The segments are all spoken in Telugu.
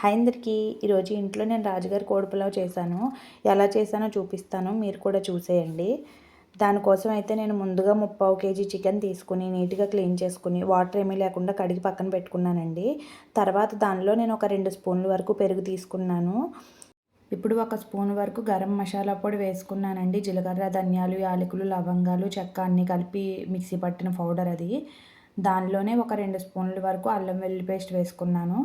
హాయ్ అందరికీ. ఈరోజు ఇంట్లో నేను రాజుగారి కోడి పులావ్ చేశాను. ఎలా చేశానో చూపిస్తాను. మీరు కూడా చూసేయండి. దానికోసం అయితే నేను ముందుగా ముప్పావు కేజీ చికెన్ తీసుకుని నీట్గా క్లీన్ చేసుకుని వాటర్ ఏమీ లేకుండా కడిగి పక్కన పెట్టుకున్నానండి. తర్వాత దానిలో నేను ఒక రెండు స్పూన్ల వరకు పెరుగు తీసుకున్నాను. ఇప్పుడు ఒక స్పూన్ వరకు గరం మసాలా పొడి వేసుకున్నానండి. జీలకర్ర ధనియాలు యాలకులు లవంగాలు చెక్క అన్నీ కలిపి మిక్సీ పట్టిన పౌడర్ అది. దానిలోనే ఒక రెండు స్పూన్ల వరకు అల్లం వెల్లుల్లి పేస్ట్ వేసుకున్నాను.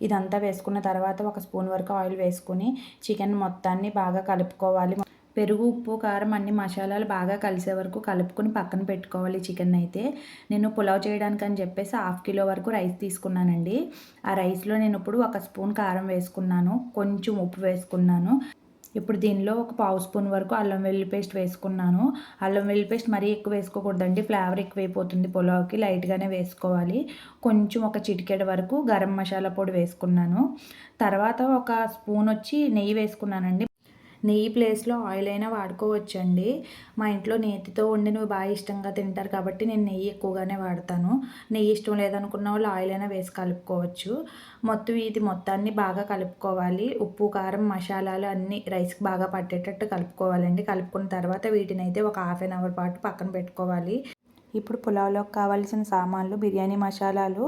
ఇదంతా వేసుకున్న తర్వాత ఒక స్పూన్ వరకు ఆయిల్ వేసుకుని చికెన్ మొత్తాన్ని బాగా కలుపుకోవాలి. పెరుగు ఉప్పు కారం అన్ని మసాలాలు బాగా కలిసే వరకు కలుపుకొని పక్కన పెట్టుకోవాలి చికెన్ అయితే. నేను పులావ్ చేయడానికి అని చెప్పేసి హాఫ్ కిలో వరకు రైస్ తీసుకున్నానండి. ఆ రైస్లో నేను ఇప్పుడు ఒక స్పూన్ కారం వేసుకున్నాను. కొంచెం ఉప్పు వేసుకున్నాను. ఇప్పుడు దీనిలో ఒక పావు స్పూన్ వరకు అల్లం వెల్లుల్లి పేస్ట్ వేసుకున్నాను. అల్లం వెల్లుల్లి పేస్ట్ మరీ ఎక్కువ వేసుకోకూడదండి. ఫ్లేవర్ ఎక్కువైపోతుంది పులావ్కి లైట్గానే వేసుకోవాలి. కొంచెం ఒక చిటికెడ వరకు గరం మసాలా పొడి వేసుకున్నాను. తర్వాత ఒక స్పూన్ వచ్చి నెయ్యి వేసుకున్నానండి. నెయ్యి ప్లేస్లో ఆయిల్ అయినా వాడుకోవచ్చండి. మా ఇంట్లో నేతితో వండినవి బాగా ఇష్టంగా తింటారు కాబట్టి నేను నెయ్యి ఎక్కువగానే వాడతాను. నెయ్యి ఇష్టం లేదనుకున్న వాళ్ళు ఆయిల్ అయినా వేసి కలుపుకోవచ్చు. మొత్తం ఇది మొత్తాన్ని బాగా కలుపుకోవాలి. ఉప్పు కారం మసాలాలు అన్నీ రైస్కి బాగా పట్టేటట్టు కలుపుకోవాలండి. కలుపుకున్న తర్వాత వీటిని అయితే ఒక హాఫ్ అన్ అవర్ పాటు పక్కన పెట్టుకోవాలి. ఇప్పుడు పులావ్లోకి కావాల్సిన సామాన్లు బిర్యానీ మసాలాలు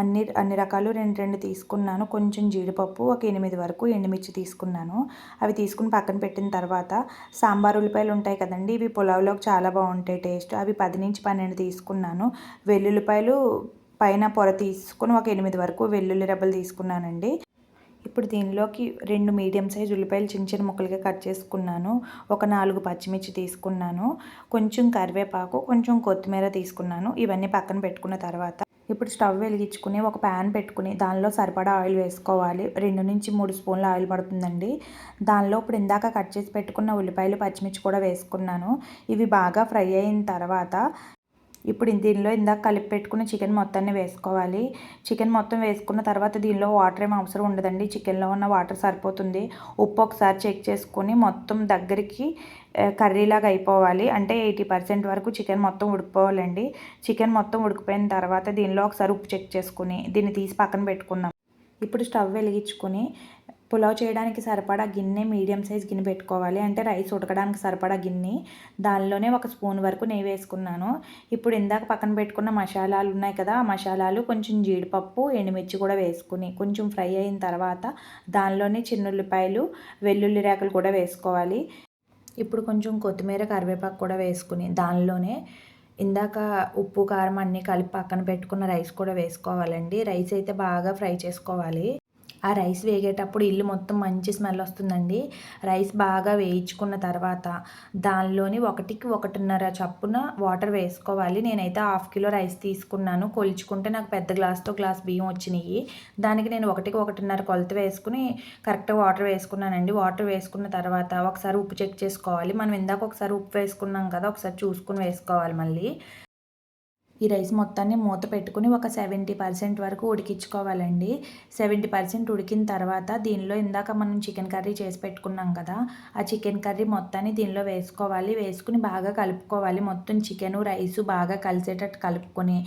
అన్ని అన్ని రకాలు రెండు రెండు తీసుకున్నాను. కొంచెం జీడిపప్పు ఒక ఎనిమిది వరకు ఎండుమిర్చి తీసుకున్నాను. అవి తీసుకుని పక్కన పెట్టిన తర్వాత సాంబార్ ఉల్లిపాయలు ఉంటాయి కదండి ఇవి పులావ్లోకి చాలా బాగుంటాయి టేస్ట్. అవి పది నుంచి పన్నెండు తీసుకున్నాను. వెల్లుల్లిపాయలు పైన పొర తీసుకుని ఒక ఎనిమిది వరకు వెల్లుల్లి రెబ్బలు తీసుకున్నానండి. ఇప్పుడు దీనిలోకి రెండు మీడియం సైజ్ ఉల్లిపాయలు చిన్న చిన్న ముక్కలుగా కట్ చేసుకున్నాను. ఒక నాలుగు పచ్చిమిర్చి తీసుకున్నాను. కొంచెం కరివేపాకు కొంచెం కొత్తిమీర తీసుకున్నాను. ఇవన్నీ పక్కన పెట్టుకున్న తర్వాత ఇప్పుడు స్టవ్ వెలిగించుకుని ఒక ప్యాన్ పెట్టుకుని దానిలో సరిపడా ఆయిల్ వేసుకోవాలి. రెండు నుంచి మూడు స్పూన్ల ఆయిల్ పడుతుందండి. దానిలో ఇప్పుడు ఇందాక కట్ చేసి పెట్టుకున్న ఉల్లిపాయలు పచ్చిమిర్చి కూడా వేసుకున్నాను. ఇవి బాగా ఫ్రై అయిన తర్వాత ఇప్పుడు దీనిలో ఇందాక కలిపి పెట్టుకున్న చికెన్ మొత్తాన్ని వేసుకోవాలి. చికెన్ మొత్తం వేసుకున్న తర్వాత దీనిలో వాటర్ ఏం అవసరం ఉండదండి. చికెన్లో ఉన్న వాటర్ సరిపోతుంది. ఉప్పు ఒకసారి చెక్ చేసుకొని మొత్తం దగ్గరికి కర్రీలాగా అయిపోవాలి. అంటే ఎయిటీ పర్సెంట్ వరకు చికెన్ మొత్తం ఉడికిపోవాలండి. చికెన్ మొత్తం ఉడికిపోయిన తర్వాత దీనిలో ఒకసారి ఉప్పు చెక్ చేసుకుని దీన్ని తీసి పక్కన పెట్టుకుందాం. ఇప్పుడు స్టవ్ వెలిగించుకొని పులావ్ చేయడానికి సరిపడా గిన్నె మీడియం సైజ్ గిన్నె పెట్టుకోవాలి. అంటే రైస్ ఉడకడానికి సరిపడా గిన్నె. దానిలోనే ఒక స్పూన్ వరకు నెయ్యి వేసుకున్నాను. ఇప్పుడు ఇందాక పక్కన పెట్టుకున్న మసాలాలు ఉన్నాయి కదా ఆ మసాలాలు కొంచెం జీడిపప్పు ఎండుమిర్చి కూడా వేసుకుని కొంచెం ఫ్రై అయిన తర్వాత దానిలోనే చిన్నుల్లిపాయలు వెల్లుల్లి రేకలు కూడా వేసుకోవాలి. ఇప్పుడు కొంచెం కొత్తిమీర కరివేపాకు కూడా వేసుకుని దానిలోనే ఇందాక ఉప్పు కారం అన్నీ కలిపి పక్కన పెట్టుకున్న రైస్ కూడా వేసుకోవాలండి. రైస్ అయితే బాగా ఫ్రై చేసుకోవాలి. ఆ రైస్ వేగేటప్పుడు ఇల్లు మొత్తం మంచి స్మెల్ వస్తుందండి. రైస్ బాగా వేయించుకున్న తర్వాత దానిలోని ఒకటికి ఒకటిన్నర చప్పున వాటర్ వేసుకోవాలి. నేనైతే హాఫ్ కిలో రైస్ తీసుకున్నాను. కొలుచుకుంటే నాకు పెద్ద గ్లాస్తో గ్లాస్ బియ్యం వచ్చినాయి దానికి నేను ఒకటికి ఒకటిన్నర కొలత వేసుకుని కరెక్ట్గా వాటర్ వేసుకున్నానండి. వాటర్ వేసుకున్న తర్వాత ఒకసారి ఉప్పు చెక్ చేసుకోవాలి. మనం ఇందాక ఒకసారి ఉప్పు వేసుకున్నాం కదా ఒకసారి చూసుకుని వేసుకోవాలి మళ్ళీ. ఈ రైస్ మొత్తాన్ని మూత పెట్టుకుని ఒక సెవెంటీ పర్సెంట్ వరకు ఉడికించుకోవాలండి. సెవెంటీ పర్సెంట్ ఉడికిన తర్వాత దీనిలో ఇందాక మనం చికెన్ కర్రీ చేసి పెట్టుకున్నాం కదా ఆ చికెన్ కర్రీ మొత్తాన్ని దీనిలో వేసుకోవాలి. వేసుకుని బాగా కలుపుకోవాలి. మొత్తం చికెను రైసు బాగా కలిసేటట్టు కలుపుకొని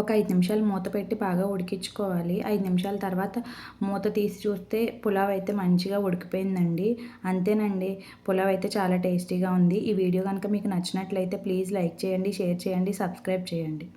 ఒక ఐదు నిమిషాలు మూత పెట్టి బాగా ఉడికించుకోవాలి. ఐదు నిమిషాల తర్వాత మూత తీసి చూస్తే పులావ్ అయితే మంచిగా ఉడికిపోయిందండి. అంతేనండి పులావ్ అయితే చాలా టేస్టీగా ఉంది. ఈ వీడియో కనుక మీకు నచ్చినట్లయితే ప్లీజ్ లైక్ చేయండి షేర్ చేయండి సబ్స్క్రైబ్ చేయండి.